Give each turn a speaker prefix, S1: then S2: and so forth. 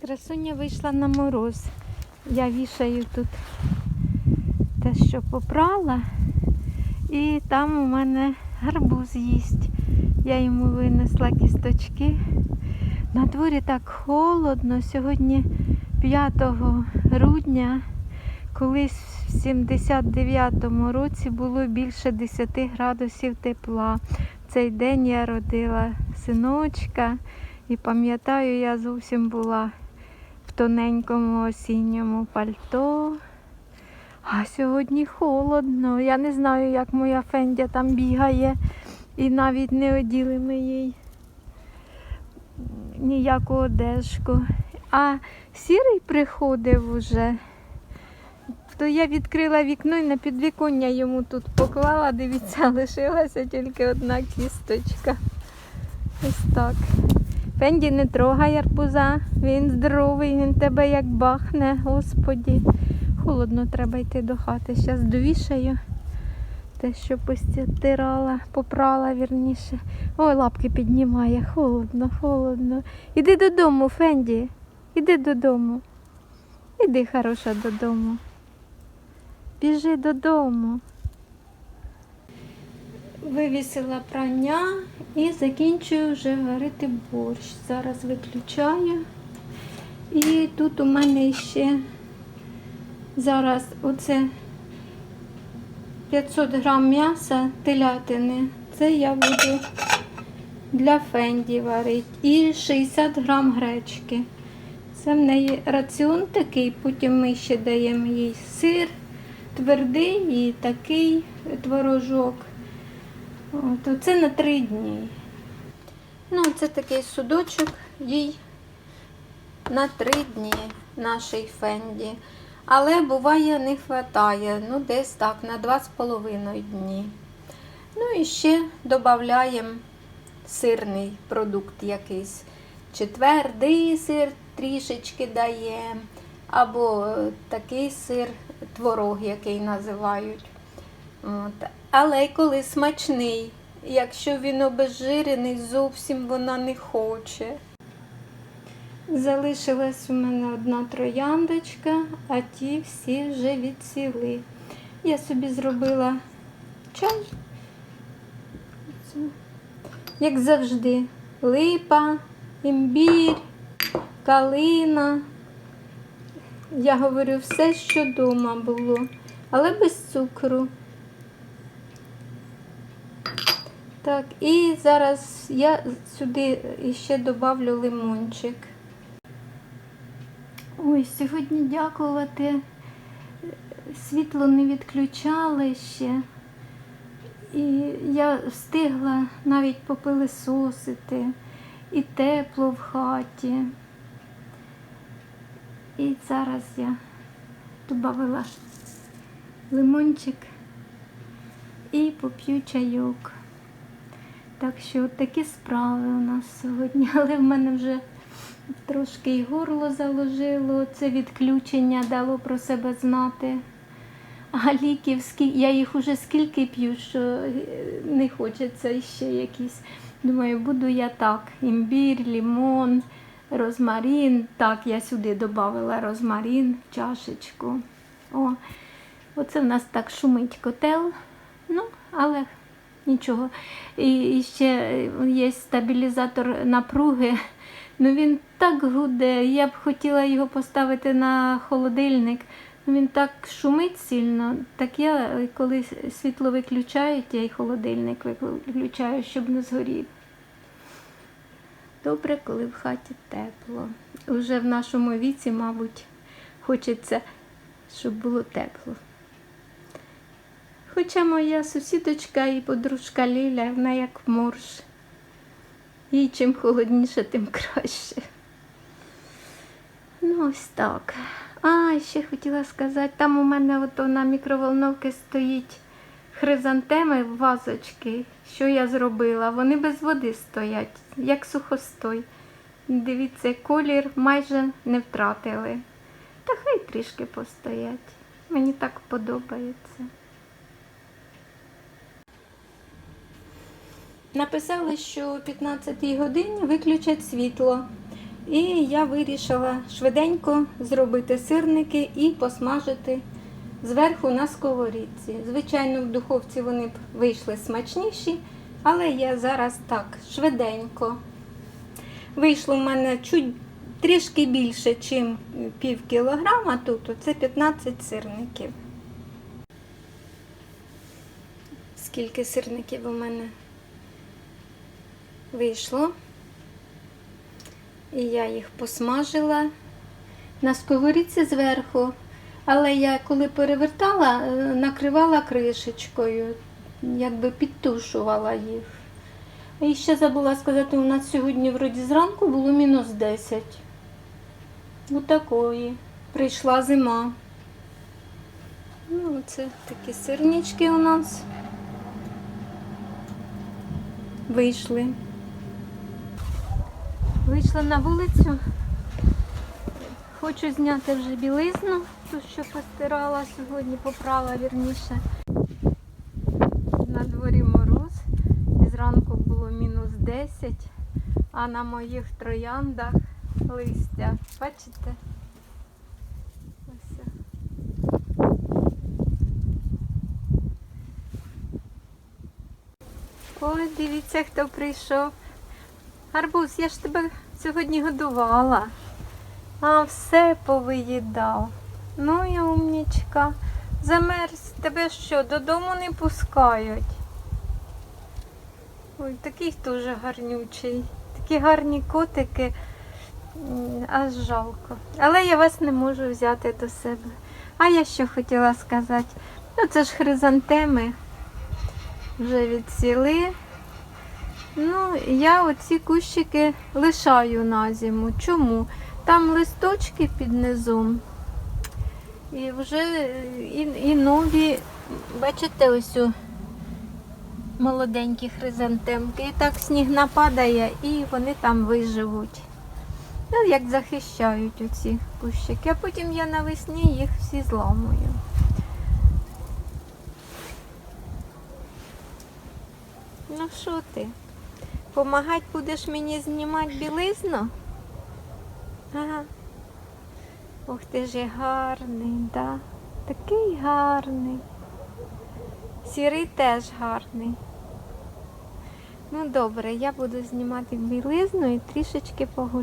S1: Красуня вийшла на мороз. Я вішаю тут те, що попрала. І там у мене гарбуз їсть. Я йому винесла кісточки. На дворі так холодно. Сьогодні 5 грудня, колись в 79-му році було більше 10 градусів тепла. Цей день я родила синочка і пам'ятаю, я зовсім була тоненькому осінньому пальто. А сьогодні холодно. Я не знаю, як моя Фендя там бігає. І навіть не оділи ми їй ніяку одежку. А сірий приходив уже. То я відкрила вікно і на підвіконня йому тут поклала. Дивіться, лишилася тільки одна кісточка. Ось так. Фенді не трогай арбуза, він здоровий, він тебе як бахне, господі. Холодно треба йти до хати. Зараз довішаю те, що постирала, попрала вірніше. Ой, лапки піднімає, холодно, холодно. Іди додому, Фенді. Іди додому. Іди, хороша, додому. Біжи додому. Вивісила прання і закінчую вже варити борщ. Зараз виключаю. І тут у мене ще зараз оце 500 грам м'яса телятини. Це я буду для фенді варити. І 60 грам гречки. Це в неї раціон такий, потім ми ще даємо їй сир твердий і такий творожок. От, оце на три дні. Ну, це такий судочок їй на три дні нашій фенді. Але буває не вистачає, ну десь так, на два з половиною дні. Ну і ще додаємо сирний продукт якийсь. Чи твердий сир трішечки даємо, або такий сир, творог, який називають. От. Але й коли смачний, якщо він обезжирений, зовсім вона не хоче. Залишилась у мене одна трояндочка, а ті всі вже відсіли. Я собі зробила чай, як завжди, липа, імбір, калина. Я говорю все, що вдома було, але без цукру. Так, і зараз я сюди ще додавлю лимончик. Ой, сьогодні дякувати. Світло не відключали ще. І я встигла навіть попилисосити, і тепло в хаті. І зараз я додала лимончик і поп'ю чайок. Так що такі справи у нас сьогодні, але в мене вже трошки і горло заложило, це відключення дало про себе знати. А ліків, я їх уже скільки п'ю, що е, не хочеться ще якісь. Думаю, буду я так. Імбір, лімон, розмарин. Так, я сюди додала розмарин в чашечку. О, оце в нас так шумить котел. Ну, але нічого. І, і ще є стабілізатор напруги. Ну він так гуде. Я б хотіла його поставити на холодильник. Ну, Він так шумить сильно. Так я, коли світло виключають, я й холодильник виключаю, щоб не згорів. Добре, коли в хаті тепло. Уже в нашому віці, мабуть, хочеться, щоб було тепло. Хоча моя сусідочка і подружка Ліля, вона як морж. І чим холодніше, тим краще. Ну, ось так. А, ще хотіла сказати, там у мене ото на мікроволновці стоїть хризантеми вазочки, що я зробила. Вони без води стоять, як сухостой. Дивіться, колір майже не втратили. Та хай трішки постоять. Мені так подобається. Написали, що о 15 годині виключать світло. І я вирішила швиденько зробити сирники і посмажити зверху на сковорідці. Звичайно, в духовці вони б вийшли смачніші, але я зараз так швиденько. Вийшло в мене чуть трішки більше, ніж пів кілограма тут. Це 15 сирників. Скільки сирників у мене вийшло. І я їх посмажила на сковорідці зверху. Але я коли перевертала, е, накривала кришечкою, якби підтушувала їх. І ще забула сказати, у нас сьогодні вроді зранку було мінус 10. Отакої. Прийшла зима. Ну, це такі сирнички у нас вийшли. Вийшла на вулицю. Хочу зняти вже білизну, ту, що постирала сьогодні, попрала вірніше. На дворі мороз. І зранку було мінус 10, а на моїх трояндах листя. Бачите? Ось. Ой, дивіться, хто прийшов. Гарбуз, я ж тебе сьогодні годувала. А все повиїдав. Ну і умнічка. Замерз, тебе що, додому не пускають? Ой, такий дуже гарнючий. Такі гарні котики. Аж жалко. Але я вас не можу взяти до себе. А я що хотіла сказати? Ну це ж хризантеми. Вже відсіли. Ну, я оці кущики лишаю на зиму. Чому? Там листочки під низом. І вже і, і нові, бачите, ось у молоденькі хризантемки. І так сніг нападає і вони там виживуть. Ну, як захищають оці кущики. А потім я навесні їх всі зламую. Ну що ти? Помагати будеш мені знімати білизну? Ага. Ух ти ж гарний, да? Такий гарний. Сірий теж гарний. Ну добре, я буду знімати білизну і трішечки погуляю.